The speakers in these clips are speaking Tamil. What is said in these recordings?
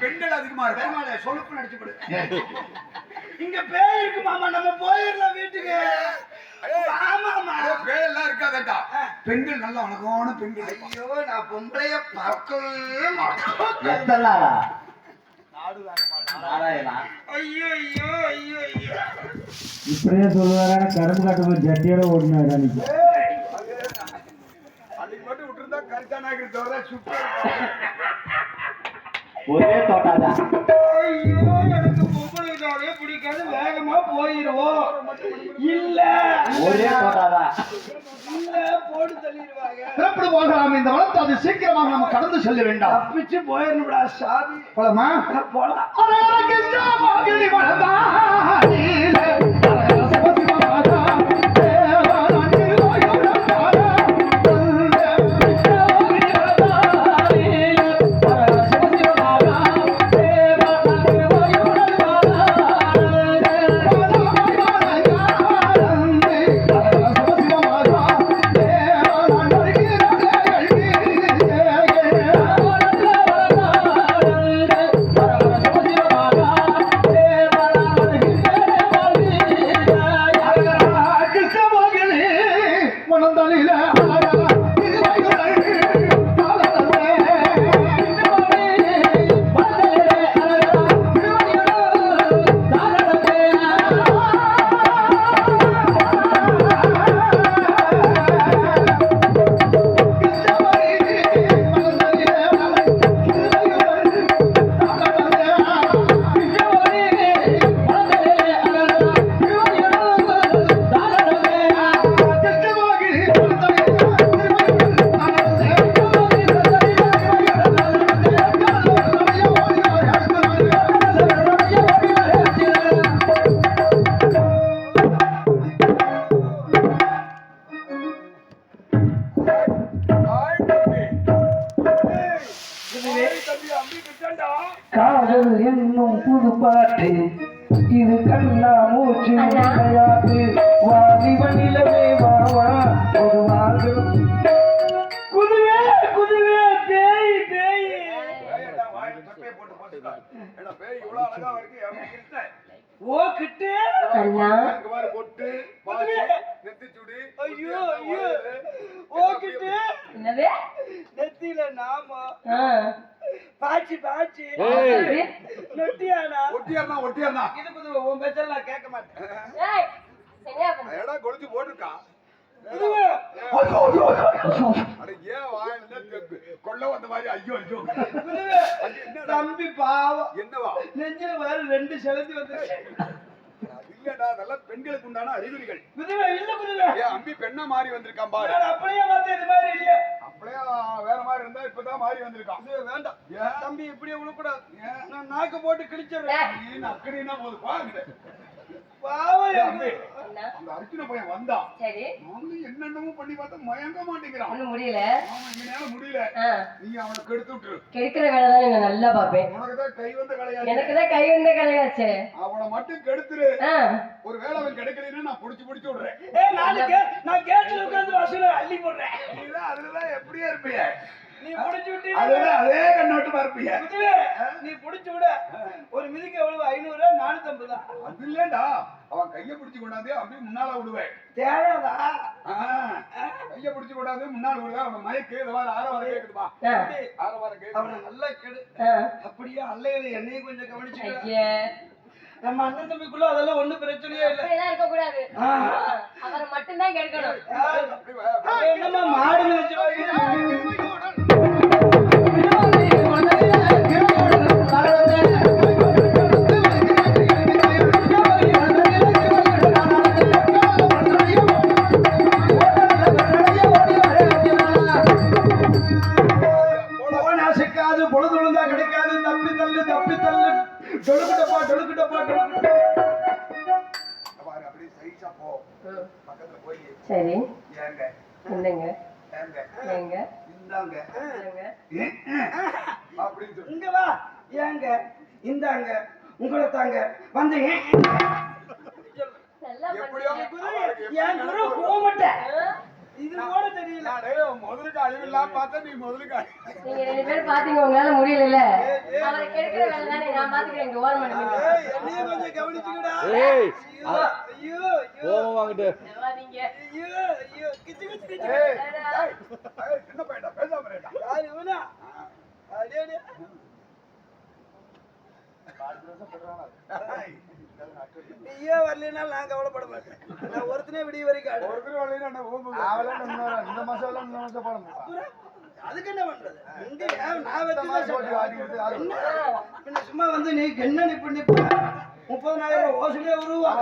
பெண்கள் அதிகமா இருக்கும் சொலுப்பு நடிச்சு கொடு. இங்க பேய் இருக்கு மாமா நம்ம போயிடலாம் வீட்டுக்கு. பேயெல்லாம் இருக்காதட்டா பெண்கள் நல்லா அழகான பெண்கள். ஐயோ நான் பொம்பளைய பார்க்கவே மாட்டேன். இப்படியே சொல்லுவாரா? கரும்பு காட்டு ஜட்டியோட ஓடினாரு அன்னைக்கு அன்னைக்கு மட்டும் விட்டுருந்தா கரித்தானாகிற தவிர சூப்பர் ஒரே தோட்டாதா ஐயோ எனக்கு பொம்பளைதாவே பிடிக்காது வேகமா போயிடுவோம் இல்ல ஒரே தோட்டாதா இல்ல போட்டு தள்ளிடுவாங்க புறப்படு போகலாம். இந்த வளர்த்து அது சீக்கிரமாக நம்ம கடந்து செல்ல வேண்டாம். தப்பிச்சு போயிடணும்டா சாமி. போலாமா? போலாம். ونضل لها புது பாட்டு இது கண்ணா மூச்சு விளையாட்டு. வாலிப நிலவே வாவா ஒரு குதுவே குதுவே கிட்ட ஓ கிட்டு. கண்ணா? பொட்டு ஐயோ ஐயோ. ஓ கிட்டு என்னது? நெத்தியில நாம. பாச்சி பாச்சி? நொட்டியானா ஒட்டியார்னா இது புது உன் பேச்செல்லாம் நான் கேட்க மாட்டேன். ஏய், சரியா பண்ணு. ஏடா கொளுத்தி என்னடா? தம்பி பாவம். என்னவா? நெஞ்சில வேற ரெண்டு செலுத்தி வந்து இல்லடா அதெல்லாம் பெண்களுக்கு உண்டான அறிகுறிகள். அம்பி பெண்ணா மாறி வந்திருக்கான் பாரு. அப்படியே இது மாதிரி இல்ல அப்படியே வேற மாதிரி இருந்தா இப்பதான் மாறி வந்திருக்கான். வேண்டாம். தம்பி இப்படியே விழக்கூடாது நான் நாக்கு போட்டு கிழிச்சிடுறேன். நீ நக்கடினா போது பாருங்க பாவம் அம்பி எனக்கு. என்ன? அந்த அர்ச்சனை பையன் வந்தான். சரி. நாங்களும் என்னென்னமோ பண்ணி பார்த்தா மயங்க மாட்டேங்கிறான். ஒண்ணும் முடியல. அவன் எங்கனால முடியல. ஆ, நீ அவனை கெடுத்து விட்டுரு. கெடுக்கிற வேலை தான் நான் நல்லா பார்ப்பேன். உனக்கு தான் கை வந்த எனக்கு தான் கை வந்த கலையாச்சே அவனை மட்டும் கெடுத்துரு. ஒரு வேளை அவன் கிடைக்கலன்னா நான் புடிச்சு புடிச்சு விடுறேன். நான் கே- நான் கேட்ல உட்கார்ந்து வசூல அள்ளி போடுறேன். நீதான் அதுலதான் எப்படியே இருப்பீங்க நீ புடிச்சு விட்டு அதுதான் அதே கண்ணோட்டமா இருப்பீங்க நீ புடிச்சு விட. ஒரு மிதிக்கு எவ்வளவு ஐநூறு நானூத்தி ஐம்பது தான். அது இல்லடா. அவன் கைய பிடிச்சு கொண்டாந்து அப்படியே முன்னால விடுவேன் ஆ, கைய பிடிச்சு கொண்டாந்து முன்னால விடுவேன் அவன் மயக்கு இந்த மாதிரி ஆற வர ஆற வர கேக்குது. அவனை நல்லா கெடு. அப்படியே அல்லையில என்னையும் கொஞ்சம் ஐயே, நம்ம அண்ணன் தம்பிக்குள்ள அதெல்லாம் ஒண்ணும் பிரச்சனையே இல்ல. இருக்கக்கூடாது. ஆ. அவரை மட்டும்தான் என்னமா மாடு சரி. என்னங்க? ஏங்க. இந்தாங்க. அப்படின்னு சொல்லு. இங்க வா. ஏங்க? இந்தாங்க. உங்களை தாங்க வந்து நல்லா எப்படியோ பண்ணீங்க. அவளுக்கு எப்படி என் குரு கோமட்ட ஆ, இது கூட தெரியல. முதலுக்கு அழிவில்லாம் பார்த்தா நீ முதலுக்கு நீங்க ரெண்டு பேரும் பாத்தீங்க உங்களால முடியல அவரை கெடுக்கிற வேலை தானே நான் பாத்துக்கிறேன் இங்க ஓரம் பண்ணுங்க ஏய், என்னையும் கொஞ்சம் கவனிச்சுக்கடா. ஏய், ஐயோ ஐயோ ஐயோ. கோபம் வாங்கிட்டு. நீங்க ஐயோ ஐயோ. கிச்சு கிச்சு கிச்சு ஏய், ஏய், ஏய், சின்ன பையன்டா, பேசாம இருடா. யாரு இவனா? அடே அடே ஏய், நீயே வரலைனாலும் நான் கவலைப்பட மாட்டேன். நான் ஒருத்தனே விடிய வரைக்கும் ஆடுவேன். ஒருத்தர் வரலைன்னா என்ன ஊம்புங்க? அவெல்லாம் இன்னொரு- இந்த மாசம் எல்லாம் இந்த மாசம் போட அதுக்கு என்ன பண்றது? இங்க நான் சும்மா வந்து நீ என்ன நிப்பு நிப்பு முப்பதாயிரம் ஓசிலே உருவா.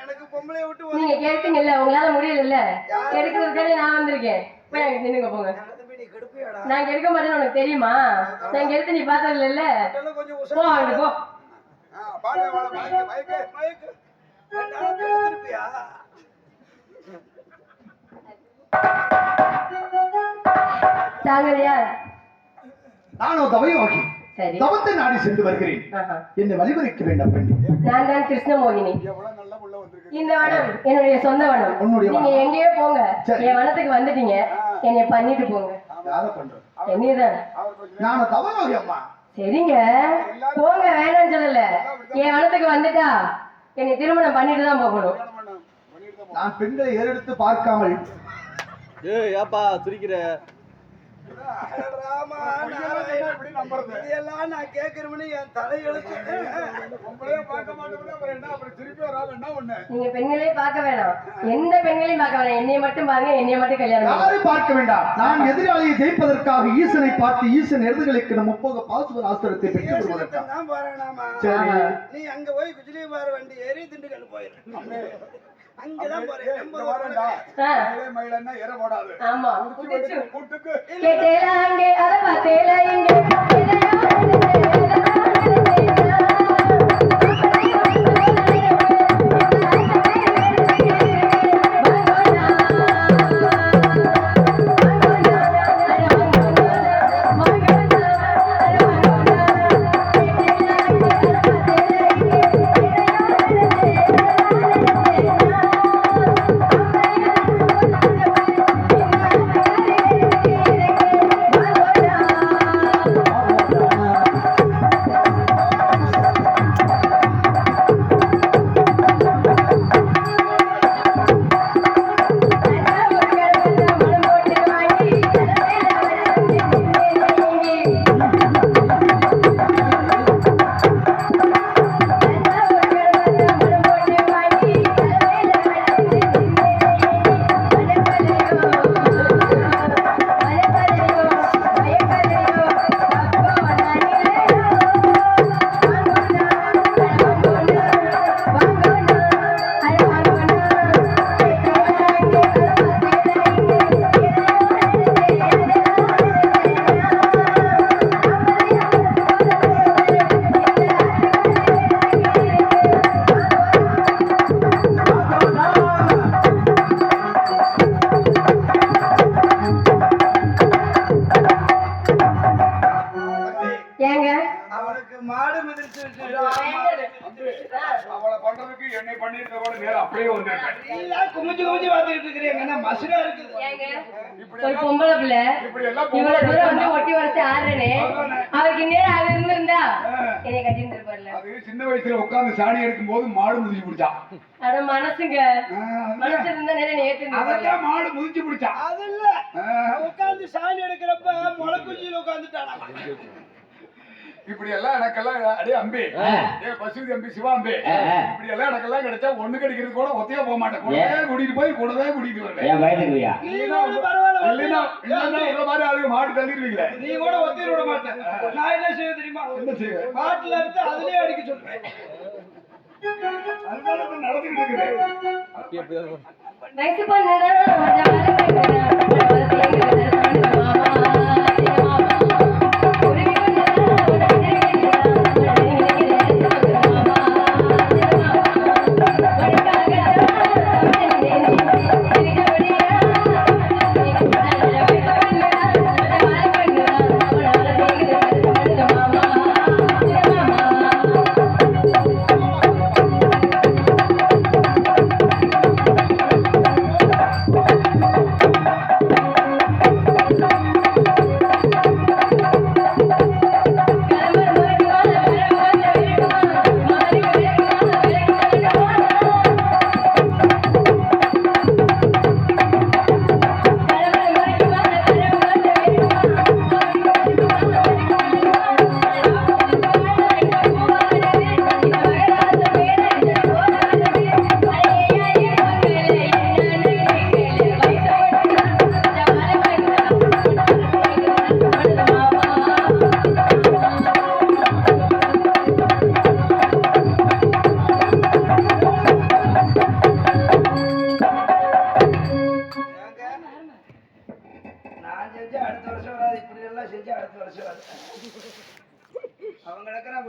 எனக்கு பொம்பளைய விட்டு நீங்க கேட்டீங்கல்ல உங்களால முடியல கெடுக்கிறதுக்காண்டி நான் வந்திருக்கேன். நின்னுங்க போங்க. நான் கெடுக்க மாட்டேன்னு உனக்கு தெரியுமா? நான் கெடுத்து நீ பார்த்தது இல்ல. போ அங்க போ. நானும் தவயோகி. தவத்தை நாடி சென்று வருகிறேன். என்னை வழிபறிக்க வேண்டாம் பெண்ணே. நான் தான் கிருஷ்ணமோகினி. இந்த வனம் என்னுடைய சொந்த வனம். நீங்க. எங்கேயோ போங்க. என் வனத்துக்கு வந்துட்டீங்க. என்னைய பண்ணிட்டு போங்க. யார பண்றது அம்மா. சரிங்க. போங்க வேணாம்னு சொல்லல. என் வனத்துக்கு வந்துட்டா என்னை திருமணம் பண்ணிட்டு தான் போகணும். நான் பெண்களை ஏறெடுத்து பார்க்காமல். ஏய் ஏப்பா சிரிக்கிற. ராமா? இதெல்லாம் நான் கேட்கிறோம்னு என் தலையெழுத்து. உங்களையே பார்க்க அப்புறம் என்ன? அப்புறம் திருப்பி வராம என்ன ஒண்ணு? நீங்க பெண்களே பார்க்க வேணாம். எந்த பெண்களையும் பார்க்க வேணாம். என்னைய மட்டும் பாருங்க என்னைய மட்டும் கல்யாணம் பண்ணுங்க. யாரை பார்க்க வேண்டாம். நான் எதிராளியை ஜெயிப்பதற்காக ஈசனை பார்த்து ஈசன் எருதுகளுக்கு நம் முப்போக பாசுவர் ஆஸ்திரத்தை பாருங்கண்ணாமா சரி. நீ அங்க போய் குஜிலிமார் வண்டி ஏறி திண்டுக்கல் போயிரு. ஆமா. கூட்டுக்கு. கேட்டேல அங்கே அத பார்த்தேல அவனுக்கு மாடு மிதிச்சு அவளை பண்றதுக்கு என்னை பண்ணிருக்க கூட நேரம் அப்படியே வந்திருக்கேன் எல்லாம் குமிஞ்சு குமிஞ்சு பார்த்துக்கிட்டு இருக்கிறீங்க. என்ன மசுரா இருக்குது? ஒரு பொம்பளை பிள்ளை. இப்படி எல்லாம் இவ்வளவு தூரம் வந்து ஒட்டி வரைச்சு ஆடுறேனே. அவருக்கு நேரம் அது இருந்திருந்தா என்னை கட்டிட்டு இருப்பார்ல. அது சின்ன வயசுல உட்கார்ந்து சாணி எடுக்கும் போது மாடு முதிச்சு பிடிச்சான் அட மனசுங்க. ஆ, மனசு இருந்தா நேரம் ஏத்து அதெல்லாம் மாடு முதிச்சு பிடிச்சான் அது இல்ல. ஆ, உட்காந்து சாணி எடுக்கிறப்ப முளைக்குச்சியில உட்காந்துட்டானா இப்படி எல்லாம் எனக்கெல்லாம் அடே அம்பி. ஏ பசுதி அம்பி சிவா அம்பி. இப்படி எல்லாம் எனக்கெல்லாம் கிடைச்சா ஒண்ணு கிடைக்கிறது கூட ஒத்தையா போக மாட்டேன். கூடவே கூட்டிட்டு போய் கூடவே கூட்டிட்டு வருவேன் ஏன் பயந்துக்குவியா இல்லைன்னா இல்லைன்னா இந்த மாதிரி ஆளுங்க மாடு தள்ளிடுவீங்களே. நீ கூட ஒத்திர விட மாட்டேன். நான் என்ன செய்ய தெரியுமா? என்ன செய்வேன் பாட்டுல இருந்து அதுலயே அடிக்க சொல்றேன். அதுதான் இப்ப நடந்துகிட்டு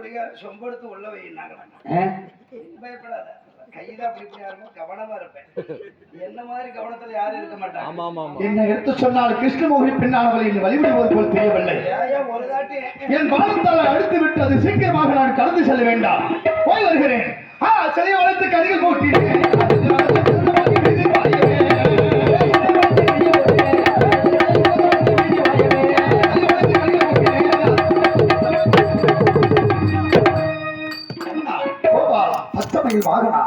குடிகார சொம்பெடுத்து உள்ள வைனாங்க ஆ? பயப்படாத. கைதான் கவனமா இருப்பேன். என்ன மாதிரி கவனத்துல யாரும் இருக்க மாட்டாங்க. ஆமா ஆமா ஆமா. என்ன எடுத்து சொன்னால் கிருஷ்ணமோகி பெண்ணானவளை என்னை வழிபடுவது போல் தெரியவில்லை. ஒரு தாட்டி என் பாலத்தால் அழுத்து விட்டு அது சீக்கிரமாக நான் கடந்து செல்ல வேண்டாம். போய் வருகிறேன். ஆ சிலையை வளர்த்து கருகில் அச்சமையில் வாகனா